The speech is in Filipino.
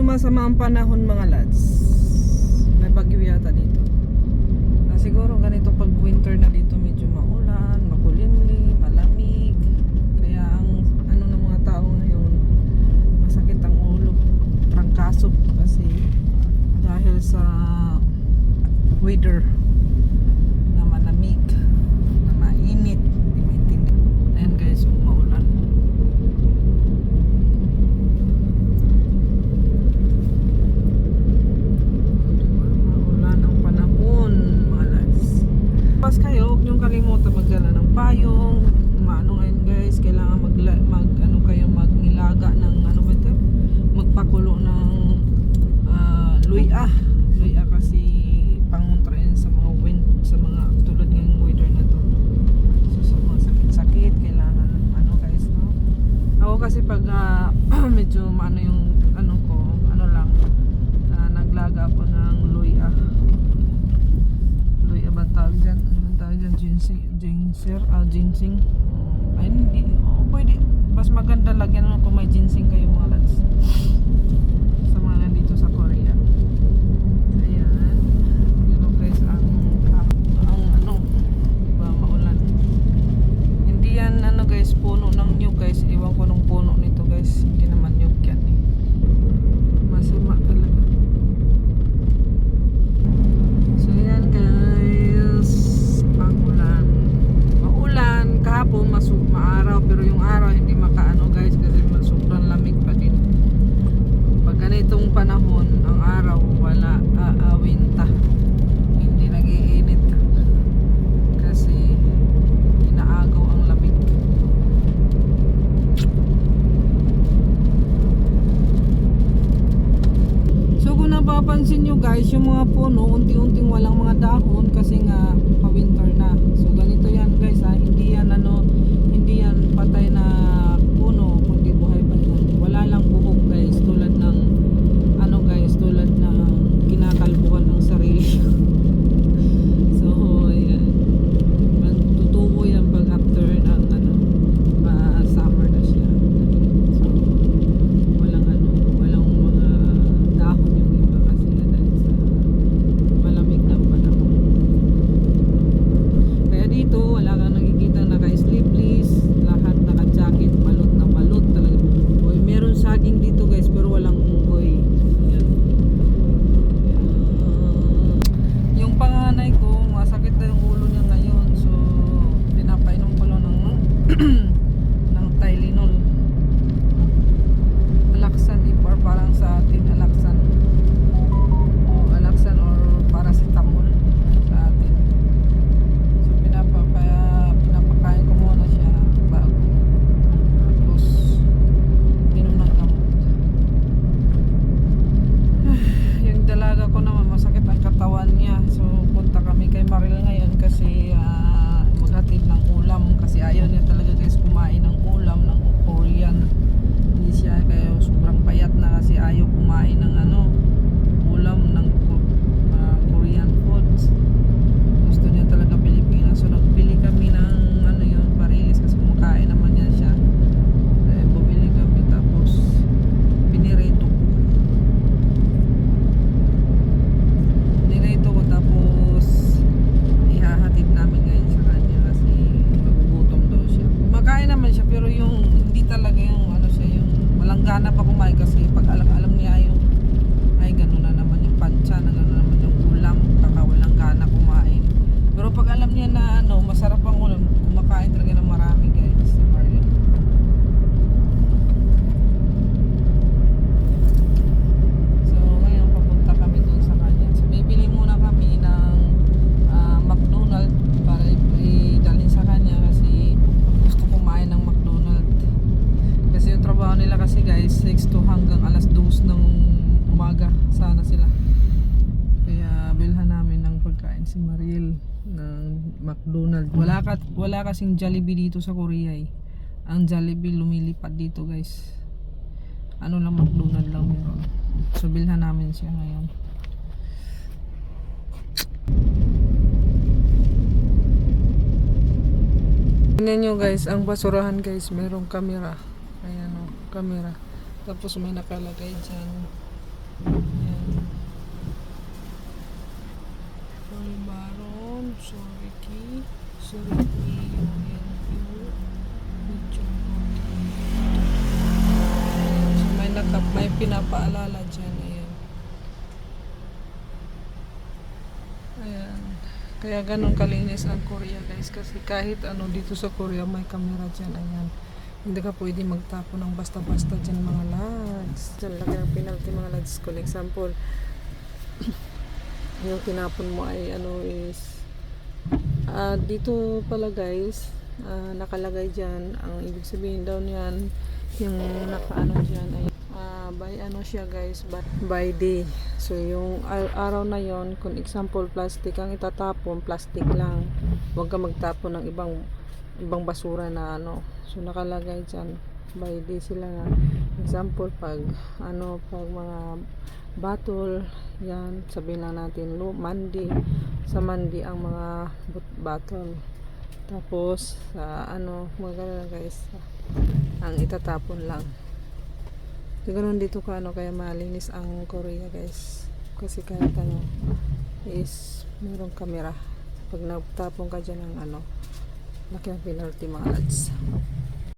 medyo masama ang panahon mga lads. May bagyo yata dito. Ah, siguro ganito pag winter na dito medyo maulan makulimli, malamig. Kaya ang ano ng mga tao ngayon masakit ang ulo prangkasok kasi dahil sa weather. medyo maano yung ano ko, ano lang, uh, naglaga ako ng luya. Luya ba tawag dyan? Ano tawag dyan? Ginseng, ginseng, ah, ginseng. Ay, hindi, oh, pwede, mas maganda lagyan kung may ginseng kayo mga lads. ganitong panahon ang araw wala aawinta hindi nagiinit. Kasi inaagaw ang lamig. So kung napapansin nyo guys yung mga puno unti-unting walang mga dahon kasi nga pa winter na. So ganito yan guys ha hindi masarap po si Mariel ng McDonald's. Wala, ka, wala kasing Jollibee dito sa Korea eh. Ang Jollibee lumilipad dito guys. Ano lang McDonald's lang meron. So bilhan namin siya ngayon. Tingnan nyo guys, ang basurahan guys, merong kamera. Ayan oh, o, kamera. Tapos may nakalagay dyan. Sorry, So, may nakap, may pinapaalala dyan. Ayan. Ayan. Kaya ganun kalinis ang Korea guys. Kasi kahit ano dito sa Korea may camera dyan. Ayan. Hindi ka pwede magtapo ng basta-basta dyan mga lads. Dyan lagi ang penalty mga lads. For example, yung tinapon mo ay ano is Ah, dito pala guys, ah, nakalagay dyan, ang ibig sabihin daw niyan, yung nakaano dyan ay ah, by ano siya guys, by, by day. So yung ar- araw na yon kung example plastic ang itatapon, plastic lang. Huwag ka magtapon ng ibang ibang basura na ano. So nakalagay dyan, by day sila na. Example pag ano, pag mga bottle, yan, sabihin lang natin, mandi, sa mandi ang mga but- bottle. Tapos, sa ano, mga ganun guys, ang itatapon lang. So, ganun dito ka, ano, kaya malinis ang Korea guys. Kasi kahit ano, is, mayroong camera. Pag nagtapon ka dyan ng ano, laki ang penalty mga lads.